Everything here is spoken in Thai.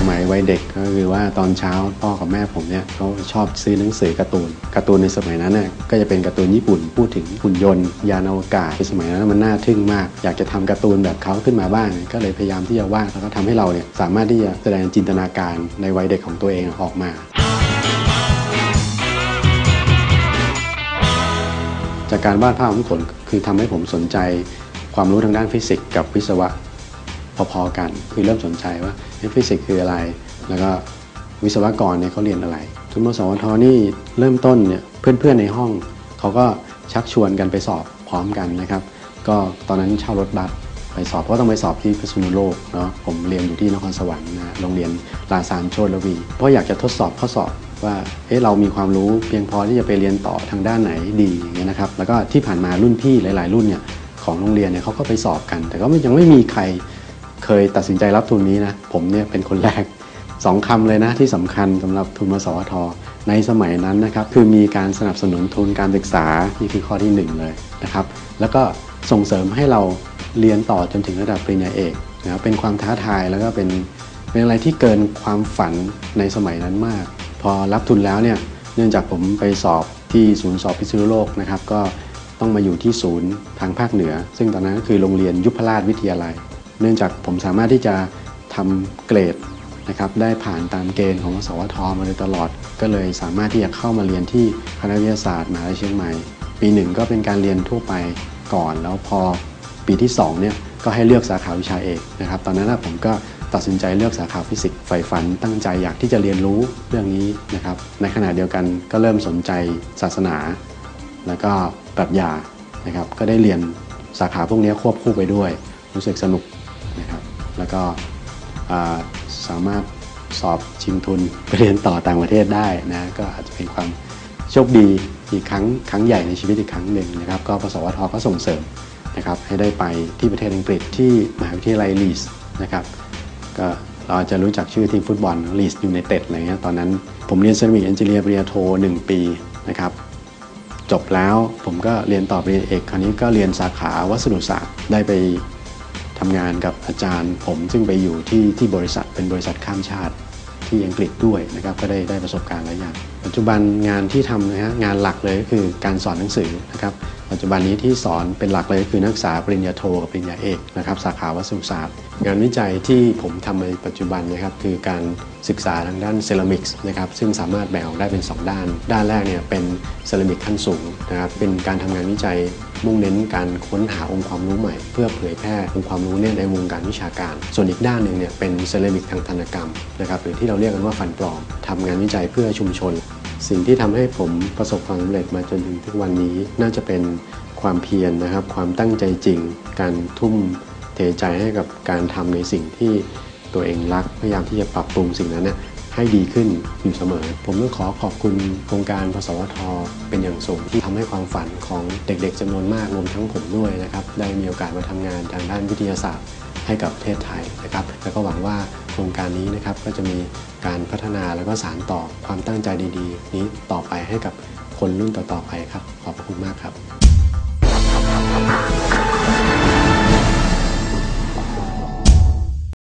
สมัยวัยเด็กก็คือว่าตอนเช้าพ่อกับแม่ผมเนี่ยเขาชอบซื้อหนังสือการ์ตูนการ์ตูนในสมัยนั้นเนี่ยก็จะเป็นการ์ตูนญี่ปุ่นพูดถึงหุ่นยนต์ ยานอวกาศในสมัยนั้นมันน่าทึ่งมาก อยากจะทำการ์ตูนแบบเขาขึ้นมาบ้าง ก็เลยพยายามที่จะวาดแล้วก็ทำให้เราเนี่ยสามารถที่จะแสดงจินตนาการในวัยเด็กของตัวเองออกมาจากการวาดภาพของผลคือทำให้ผมสนใจความรู้ทางด้านฟิสิกส์กับวิศวะ พอๆกัน คือเริ่มสนใจว่าเฟิสิกส์คืออะไร แล้วก็วิศวกรเนี่ยเขาเรียนอะไร ทุนมสวทนี่เริ่มต้นเนี่ยเพื่อนๆในห้องเขาก็ชักชวนกันไปสอบพร้อมกันนะครับ ก็ตอนนั้นเช่ารถบัสไปสอบเพราะต้องไปสอบที่พิษณุโลกเนาะผมเรียนอยู่ที่นครสวรรค์นะโรงเรียนลาซานโชตระวี เพราะอยากจะทดสอบข้อสอบว่าเอ๊ะเรามีความรู้เพียงพอที่จะไปเรียนต่อทางด้านไหนดีอย่างเงี้ยนะครับแล้วก็ที่ผ่านมารุ่นพี่หลาย ๆ รุ่นเนี่ยของโรงเรียนเนี่ยเขาก็ไปสอบกัน แต่ก็ยังไม่มีใคร เคยตัดสินใจรับทุนนี้นะ ผมเนี่ยเป็นคนแรกสองคำเลยนะที่สำคัญสำหรับทุนมสวท ในสมัยนั้นนะครับคือมีการสนับสนุนทุนการศึกษานี่คือข้อที่หนึ่งเลยนะครับแล้วก็ส่งเสริมให้เราเรียนต่อจนถึงระดับปริญญาเอกนะครับเป็นความท้าทายแล้วก็เป็นเป็นอะไรที่เกินความฝันในสมัยนั้นมาก พอรับทุนแล้วเนี่ยเนื่องจากผมไปสอบที่ศูนย์สอบพิษณุโลกนะครับก็ต้องมาอยู่ที่ศูนย์ทางภาคเหนือ ซึ่งตอนนั้นก็คือโรงเรียนยุพราชวิทยาลัย เนื่องจากผมสามารถที่จะทำเกรดนะครับได้ผ่านตามเกณฑ์ของสวทมาโดยตลอด ก็เลยสามารถที่จะเข้ามาเรียนที่คณะวิทยาศาสตร์มหาวิทยาลัยเชียงใหม่ ปีหนึ่งก็เป็นการเรียนทั่วไปก่อน แล้วพอปีที่2เนี่ยก็ให้เลือกสาขาวิชาเอกนะครับตอนนั้นผมก็ตัดสินใจเลือกสาขาฟิสิกส์ใฝ่ฝัน ตั้งใจอยากที่จะเรียนรู้เรื่องนี้นะครับในขณะเดียวกันก็เริ่มสนใจศาสนา แล้วก็ปรัชญานะครับก็ได้เรียนสาขาพวกนี้ควบคู่ไปด้วย รู้สึกสนุก นะครับแล้วก็สามารถสอบชิงทุนไปเรียนต่อต่างประเทศได้นะก็อาจจะเป็นความโชคดีอีกครั้งครั้งใหญ่ในชีวิตอีกครั้งหนึ่งนะครับก็ปสวทก็ส่งเสริมนะครับให้ได้ไปที่ประเทศอังกฤษที่มหาวิทยาลัยลีสนะครับก็เราจะรู้จักชื่อทีมฟุตบอลลีสยูไนเต็ดอะไรเงี้ยตอนนั้นผมเรียนเซรามิกเอนจิเนียร์ปริญญาโท1 ปีนะครับจบแล้วผมก็เรียนต่อปริญญาเอกคราวนี้ก็เรียนสาขาวัสดุศาสตร์ได้ไป ทำงานกับอาจารย์ผมซึ่งไปอยู่ที่ที่บริษัทเป็นบริษัทข้ามชาติที่อังกฤษด้วยนะครับก็ได้ได้ประสบการณ์หลายอย่าง ปัจจุบันงานที่ทำนะฮะงานหลักเลยก็คือการสอนหนังสือนะครับปัจจุบันนี้ที่สอนเป็นหลักเลยคือนักศึกษาปริญญาโทกับปริญญาเอกนะครับสาขาวัสดุศาสตร์ งานวิจัยที่ผมทำในปัจจุบันนะครับคือการศึกษาทางด้านเซรามิกส์นะครับซึ่งสามารถแบ่งออกได้เป็น 2 ด้าน ด้านแรกเนี่ยเป็นเซรามิกขั้นสูงนะครับเป็นการทำงานวิจัย มุ่งเน้นการค้นหาองค์ความรู้ใหม่ เพื่อเผยแพร่องค์ความรู้เนี่ยในวงการวิชาการ ส่วนอีกด้านหนึ่งเนี่ยเป็นเซรามิกทางธนกรรมนะครับหรือที่เราเรียกกันว่าฟันปลอมทำงานวิจัยเพื่อชุมชน สิ่งที่ทำให้ผมประสบความสำเร็จมาจนถึงทุกวันนี้ น่าจะเป็นความเพียรนะครับ ความตั้งใจจริง การทุ่มเทใจให้กับการทำในสิ่งที่ตัวเองรักพยายามที่จะปรับปรุงสิ่งนั้นเนี่ย ให้ดีขึ้นอยู่เสมอ ผมต้องขอขอบคุณโครงการพสวท เป็นอย่างสูงที่ทำให้ความฝันของเด็กๆจำนวนมากรวมทั้งผมด้วยนะครับ ได้มีโอกาสมาทำงานทางด้านวิทยาศาสตร์ให้กับประเทศไทยนะครับ แล้วก็หวังว่าโครงการนี้นะครับก็จะมีการพัฒนาแล้วก็สานต่อความตั้งใจดีๆ นี้ต่อไปให้กับคนรุ่นต่อๆไปครับ ขอบพระคุณมากครับ